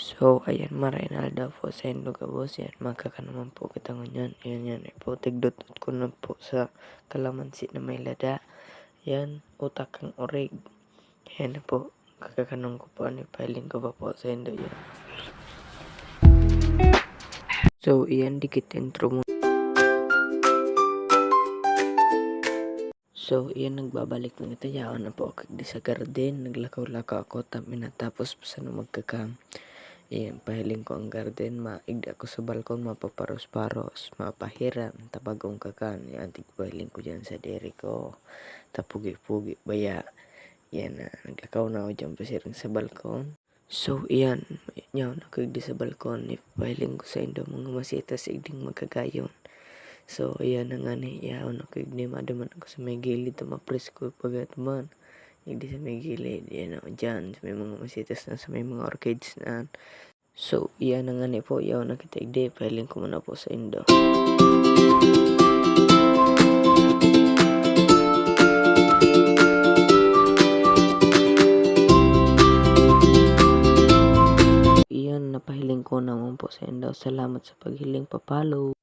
So, ayan, Marinaldo po sa Indo Gabos. Yan, magkaka naman po kita ngayon. Ayan, yan. Po, tigdot ko na po sa kalamansi na may lada. Yan, utak ang orig. Yan po. Kakakanong ko po. Ano, filing ko pa po sa Indo yan. So, iyan, dikit intro mo. So, iyan, nagbabalik ng ito. Na po ako di sa garden. Naglakaw-lakaw ako. Tapos pa sa magkakam. Iyan, pahiling ko ang garden. Maigda ko sa balkon. Mapaparos-paros. Mapahiram. Tabagong kakan. Iyan, tigpahiling ko dyan sa dere ko. Tapugi-pugi. Baya. Yan na. Naglakaw na ako dyan pasiring sa balkon. So, iyan. Iyan, nakagdi sa balkon. Ipahiling ko sa indo mga masitas. Igding magkagayon. So, ayan na nga ni. Iyan, nakagdi. Madaman ako sa may gilid. Tumapres ko pagatuman. Igdi sa may gilid. Iyan ako dyan. Sa may mga masitas na. Sa may mga orchids na. So, iyan na nga ni po. Iyan, nakita igdi. Pahiling ko muna po sa indo. Iyan, napahiling ko naman po sa indo. Salamat sa paghiling papalo.